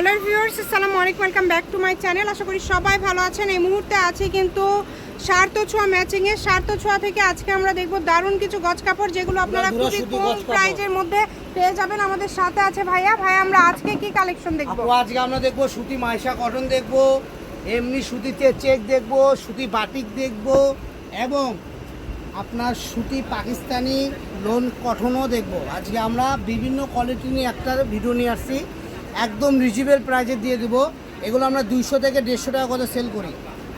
Hello viewers আসসালামু আলাইকুম welcome back to my channel. আশা করি সবাই ভালো আছেন। এই মুহূর্তে আছে কিন্তু সার্থ ছোঁয়া ম্যাচিং এর সার্থ ছোঁয়া থেকে আজকে আমরা দেখব দারুণ কিছু গজ কাপড় যেগুলো আপনারা খুবই কম প্রাইজের মধ্যে পেয়ে যাবেন। আমাদের সাথে আছে ভাইয়া। ভাই আমরা আজকে কি কালেকশন দেখব? আজকে আমরা দেখব সুতি মাইশা কটন দেখব এমনি সুতিতে চেক দেখব সুতি বাটিক দেখব এবং আপনার সুতি পাকিস্তানি লোন কটনও দেখব। আজকে আমরা বিভিন্ন কোয়ালিটি নিয়ে একটা ভিডিও নিয়ে আসছি। একদম রিজনেবল প্রাইজে দিয়ে দেবো। এগুলো আমরা দুইশো থেকে দেড়শো টাকা করে সেল করি।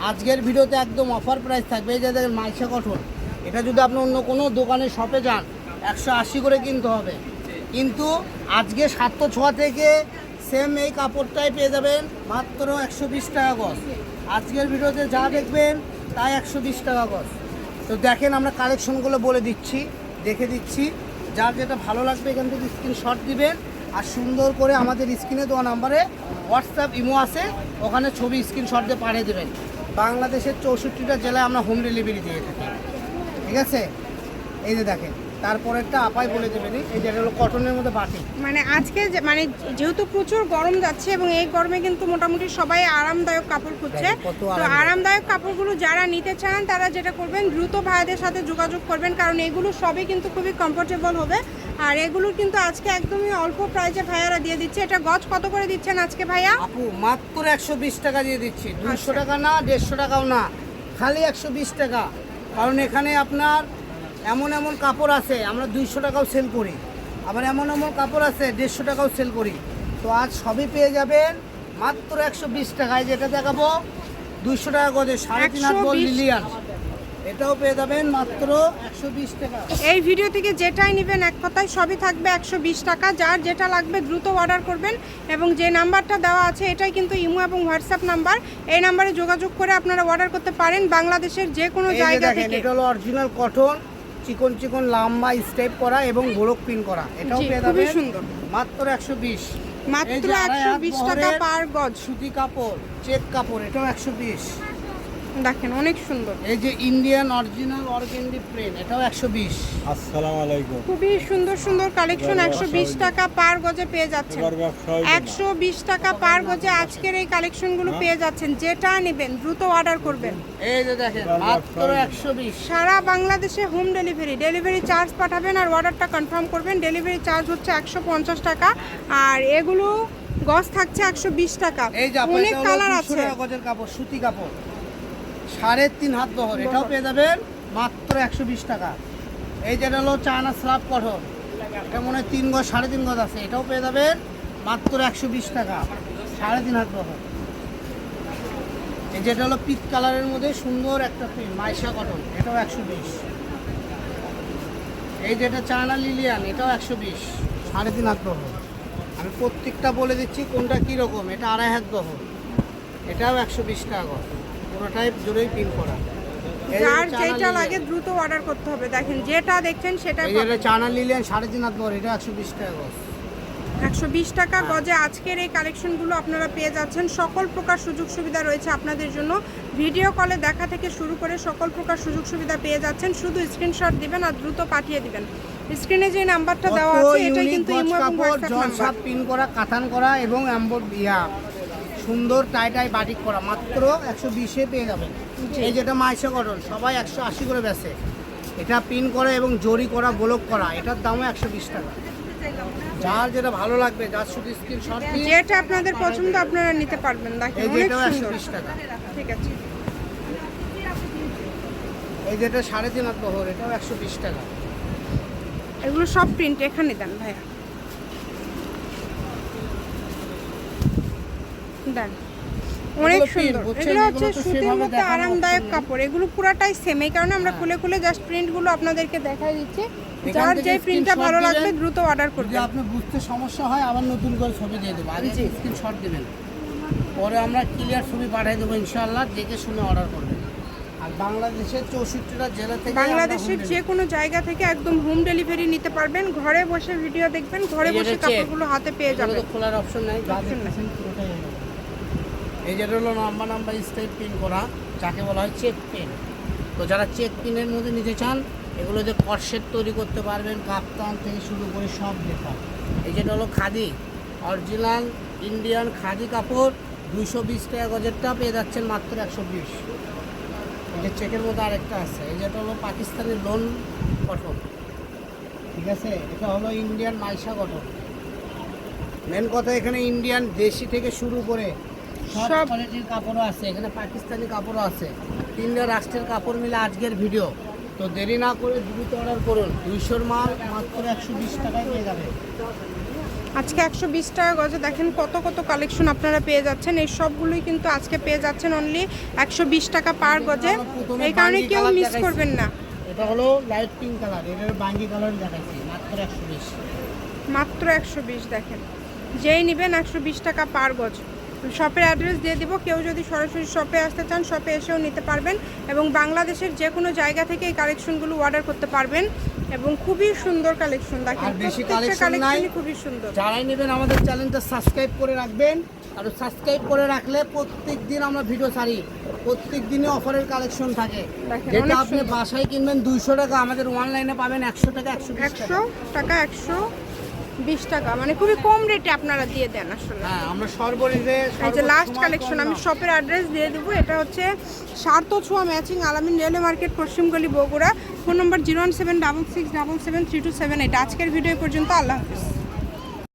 আজকের ভিডিওতে একদম অফার প্রাইস থাকবে। এই যে দেখেন মাইশা কটন এটা যদি আপনি অন্য কোনো দোকানে শপে যান, একশো আশি করে কিনতে হবে। কিন্তু আজকে সাতশো ছোঁয়া থেকে সেম এই কাপড়টাই পেয়ে যাবেন মাত্র একশো বিশ টাকা গজ। আজকের ভিডিওতে যা দেখবেন, তাই একশো বিশ টাকা গজ। তো দেখেন আমরা কালেকশনগুলো বলে দিচ্ছি, দেখে দিচ্ছি। যার যেটা ভালো লাগবে এখান থেকে স্ক্রিনশট দিবেন। আর সুন্দর করে আমাদের স্ক্রিনে দেওয়া নাম্বারে হোয়াটসঅ্যাপ ইমো আছে, ওখানে ছবি স্ক্রিনশট দিয়ে পাঠিয়ে দেবেন। বাংলাদেশের চৌষট্টিটা জেলায় আমরা হোম ডেলিভারি দিয়ে থাকি। ঠিক আছে? এই যে দেখেন। তারপরেরটা আপাই বলে দেবেন এই যে হলো কটনের মধ্যে বাটি। মানে আজকে মানে যেহেতু প্রচুর গরম যাচ্ছে এবং এই গরমে কিন্তু মোটামুটি সবাই আরামদায়ক কাপড় খুঁজছে। তো আরামদায়ক। কাপড়গুলো যারা নিতে চান তারা যেটা করবেন দ্রুত ভাইদের সাথে যোগাযোগ করবেন কারণ এগুলো সবই কিন্তু খুবই কমফোর্টেবল হবে। আর এগুলোর কিন্তু আজকে একদমই অল্প প্রাইজে ভাইয়ারা দিয়ে দিচ্ছে। এটা গজ কত করে দিচ্ছেন আজকে ভাইয়া? আপু মাত্র একশো বিশ টাকা দিয়ে দিচ্ছি। দুশো আচ্ছা। টাকা না দেড়শো টাকাও না খালি একশো বিশ টাকা। কারণ এখানে আপনার এমন এমন কাপড় আছে আমরা দুইশো টাকাও সেল করি। আবার এমন এমন কাপড় আছে দেড়শো টাকাও সেল করি। তো আজ সবই পেয়ে যাবেন মাত্র একশো বিশ টাকায় যেটা দেখাবো দুইশো টাকা করে সাড়ে তিন হাত বল 120 লিলিয়ান এটাও পেয়ে যাবেন মাত্র একশো বিশ টাকা। এই ভিডিও থেকে যেটাই নেবেন এক কথায় সবই থাকবে একশো বিশ টাকা। যার যেটা লাগবে দ্রুত অর্ডার করবেন এবং যে নাম্বারটা দেওয়া আছে এটাই কিন্তু ইমো এবং হোয়াটসঅ্যাপ নাম্বার। এই নাম্বারে যোগাযোগ করে আপনারা অর্ডার করতে পারেন বাংলাদেশের যে কোনো জায়গা থেকে। এটা হলো অরিজিনাল কটন চিকন চিকন লম্বা স্টেপ করা এবং গোলক পিন করা। এটাও পেয়ে যাবে সুন্দর। মাত্র একশো বিশ। মাত্র একশো বিশ টাকা পার গজ। সুতি কাপড় চেক কাপড় এটাও একশো বিশ। দেখেন অনেক সুন্দর। এই যে ইন্ডিয়ান অরিজিনাল অর্গেন্ডি প্লেন এটাও একশো বিশ। আসসালামু আলাইকুম। খুবই সুন্দর সুন্দর কালেকশন একশো বিশ টাকা পার গজে পেয়ে যাচ্ছেন। এবার ব্যবসা হইবে না। একশো বিশ টাকা পার গজে আজকের এই কালেকশনগুলো পেয়ে যাচ্ছেন। যেটা নেবেন দ্রুত অর্ডার করবেন। এই যে দেখেন মাত্র ব্যবসা একশো বিশ। সারা বাংলাদেশে হোম ডেলিভারি ডেলিভারি চার্জ পাঠাবেন আর অর্ডারটা কনফার্ম করবেন। ডেলিভারি চার্জ হচ্ছে একশো পঞ্চাশ টাকা আর এগুলো গজ থাকছে একশো বিশ টাকা। অনেক কালার আছে। গজের কাপড় সুতি কাপড়। সাড়ে তিন হাত বহর, এটাও পেয়ে যাবেন মাত্র একশো বিশ টাকা। এই যেটা হলো চায়না স্লাব কঠোর, এটা মনে হয় তিন গজ, সাড়ে তিন গজ আছে, এটাও পেয়ে যাবেন মাত্র একশো বিশ টাকা, সাড়ে তিন হাত বহর। এই যেটা হলো পিচ কালারের মধ্যে সুন্দর একটা প্রিন্ট মাইশা কটন, এটাও একশো বিশ। এই যেটা চায়না লিলিয়ান, এটাও একশো বিশ, সাড়ে তিন হাত বহর। আমি প্রত্যেকটা বলে দিচ্ছি কোনটা কীরকম, এটা আড়াই হাত বহর, এটাও একশো বিশ টাকা পুরোটাই জোরেই পিন করা। যার যেটা লাগে দ্রুত অর্ডার করতে হবে। দেখেন যেটা দেখছেন সেটাই এই যেটা চায়না সাড়ে তিন হাত এটা একশো বিশ টাকা গজ একশো বিশ টাকা হ্যাঁ। গজে আজকের এই কালেকশনগুলো আপনারা পেয়ে যাচ্ছেন। সকল প্রকার সুযোগ সুবিধা রয়েছে আপনাদের জন্য। ভিডিও কলে দেখা থেকে শুরু করে সকল প্রকার সুযোগ সুবিধা পেয়ে যাচ্ছেন। শুধু স্ক্রিনশট দিবেন আর দ্রুত পাঠিয়ে দিবেন। স্ক্রিনে যে নাম্বারটা দেওয়া আছে এটাই কিন্তু ইমো এবং হোয়াটসঅ্যাপ নাম্বার পিন করা কাতান করা এবং ইয়া। সুন্দর টাই টাই বাটিক করা মাত্র একশো বিশে পেয়ে যাবেন এই যেটা মাইশা কটন সবাই একশো আশি করে বেছে এটা পিন করা এবং জরি করা গোলক করা এটার দামও একশো বিশ টাকা। যার যেটা ভালো লাগবে যার শুধু স্ক্রিনশট দিয়ে যেটা আপনাদের পছন্দ আপনারা নিতে পারবেন। দেখেন এই অনেক একশো সুন্দর। বিশ টাকা। ঠিক আছে। এই যেটা সাড়ে তিন হাত বহর এটাও একশো বিশ টাকা। এগুলো সব প্রিন্ট এখানে দেন ভাইয়া। দেন। অনেক সুন্দর। এগুলো হচ্ছে সুতির মধ্যে আরামদায়ক কাপড়। এগুলো পুরাটাই সেম এই কারণে আমরা। খুলে খুলে জাস্ট প্রিন্টগুলো আপনাদেরকে দেখাই দিচ্ছি। যার যে প্রিন্টটা ভালো লাগবে দ্রুত অর্ডার যদি করবেন আপনি বুঝতে সমস্যা হয় আবার নতুন করে ছবি দিয়ে দেবো। আগে। স্ক্রিনশট দেবেন। পরে আমরা ক্লিয়ার ছবি পাঠিয়ে দেবো ইনশাআল্লাহ। দেখে শুনে অর্ডার করবেন। আর বাংলাদেশের চৌষট্টিটা জেলা থেকে বাংলাদেশের যে কোনো জায়গা থেকে একদম হোম ডেলিভারি নিতে পারবেন। ঘরে বসে ভিডিও দেখবেন ঘরে বসে। কাপড়গুলো হাতে পেয়ে যাবেন। খোলার অপশন নাই। যা নাই। এই যেটা হলো নাম্বার নাম্বার স্টেপ পিন করা, যাকে বলা হয় চেক পিন। তো যারা চেক পিনের মধ্যে নিতে চান, এগুলো যে কর্সেট তৈরি করতে পারবেন, কাপ্তান থেকে শুরু করে সব দেখা এই যেটা হলো খাদি, অরিজিনাল ইন্ডিয়ান খাদি কাপড়, দুইশো বিশ টাকা গজেরটা পেয়ে যাচ্ছেন মাত্র একশো বিশ। এই যে চেকের মধ্যে আরেকটা আছে, এই যেটা হলো পাকিস্তানি লোন কটন। ঠিক আছে? এটা হলো ইন্ডিয়ান মাইশা কটন। মেন কথা এখানে ইন্ডিয়ান দেশি থেকে শুরু করে সব কোয়ালিটির কাপড়ও আছে এখানে পাকিস্তানি কাপড়ও আছে। তিনটা রাষ্ট্রের কাপড় মিলে আজকের ভিডিও। তো দেরি না করে দ্রুত অর্ডার করুন। দুইশোর মাল মাত্র একশো বিশ টাকায় পেয়ে যাবে। আজকে একশো বিশ টাকা গজে। দেখেন কত কত কালেকশন আপনারা পেয়ে যাচ্ছেন। এই সবগুলোই কিন্তু আজকে পেয়ে যাচ্ছেন অনলি একশো বিশ টাকা পার গজে। এই কারণে কেউ মিস করবেন না। এটা হলো লাইট পিঙ্ক কালার এটার বাঙ্গি কালার দেখাচ্ছি মাত্র একশো বিশ। মাত্র একশো বিশ দেখেন। যেই নেবেন একশো বিশ টাকা পার গজ। শপের অ্যাড্রেস দিয়ে দিব। কেউ যদি সরাসরি শপে আসতে চান শপে এসেও নিতে পারবেন এবং বাংলাদেশের যে কোনো জায়গা থেকে এই কালেকশনগুলো অর্ডার করতে পারবেন এবং খুবই সুন্দর কালেকশন। দেখেন বেশি। কালেকশনই খুবই সুন্দর। যারাই নেবেন আমাদের চ্যানেলটা সাবস্ক্রাইব করে রাখবেন। আর সাবস্ক্রাইব করে রাখলে প্রত্যেক দিন আমরা ভিডিও ছাড়ি। প্রত্যেক দিনে অফারের কালেকশন থাকে। যেটা আপনি বাসায় কিনবেন দুইশো টাকা আমাদের অনলাইনে পাবেন একশো টাকা একশো একশো টাকা একশো বিশ টাকা। মানে খুবই কম রেটে আপনারা দিয়ে দেন আসলে। হ্যাঁ আমরা সর্বনিম্নে এই যে লাস্ট কালেকশন আমি শপের অ্যাড্রেস দিয়ে দেবো। এটা হচ্ছে সার্থ ছোঁয়া matching Alamin railway market পশ্চিমগলি Bogura. Phone number zero one seven double six double seven three two seven eight আজকের ভিডিও পর্যন্ত আল্লাহ হাফিজ।